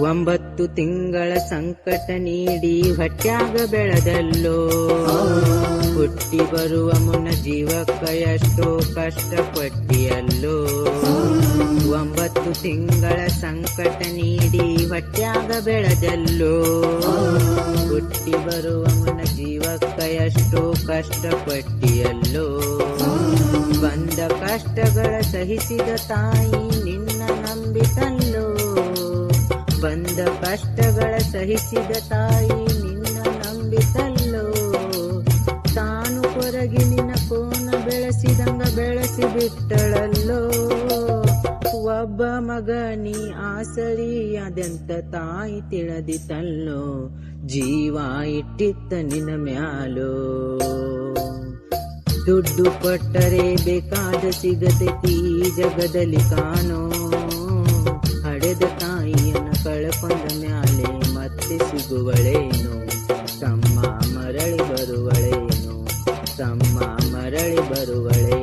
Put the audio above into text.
ಒಂಬತ್ತು ತಿಂಗಳ ಸಂಕಟ ನೀಡಿ ಹೊಟ್ಯಾಗ ಬೆಳೆದಲ್ಲೋ? ಹುಟ್ಟಿ ಬರುವ ಮುನ್ನ ಜೀವಕ್ಕ ಎಷ್ಟೋ ಕಷ್ಟಪಟ್ಟಿಯಲ್ಲೋ? ಒಂಬತ್ತು ತಿಂಗಳ ಸಂಕಟ ನೀಡಿ ಹೊಟ್ಯಾಗ ಬೆಳೆದಲ್ಲೋ? ಹುಟ್ಟಿ ಬರುವ ಮುನ್ನ ಜೀವಕ್ಕ ಎಷ್ಟೋ ಕಷ್ಟಪಟ್ಟಿಯಲ್ಲೋ? ಬಂದ ಕಷ್ಟಗಳ ಸಹಿಸಿದ ತಾಯಿ ನಿನ್ನ ನಂಬಿತಲ್ಲೋ? ಬಂದ ಕಷ್ಟಗಳ ಸಹಿಸಿದ ತಾಯಿ ನಿನ್ನ ನಂಬಿತಲ್ಲೋ? ತಾನು ಕೊರಗಿನಿನ ಕೋನ ಬೆಳೆಸಿದಂಗ ಬೆಳೆಸಿ ಬಿಟ್ಟಳಲ್ಲೋ? ಒಬ್ಬ ಮಗನಿ ಆಸರಿಯಾದಂತ ತಾಯಿ ತಿಳದಿ ತಿಳಿದಿತಲ್ಲೋ? ಜೀವ ಇಟ್ಟಿತ್ತ ನಿನ್ನ ಮ್ಯಾಲೋ? ದುಡ್ಡು ಕೊಟ್ಟರೆ ಬೇಕಾದ ಸಿಗತೈತಿ ಜಗದಲ್ಲಿ ಕಾಣೋ? ಹಡೆದ ತಾಯಿಯನ್ನು ಕಳ್ಕೊಂಡ ಮ್ಯಾಲೆ ಮತ್ತೆ ಸಿಗುವಳೇನು? ತಮ್ಮ ಮರಳಿ ಬರುವಳೇನು? ತಮ್ಮ ಮರಳಿ ಬರುವಳೇ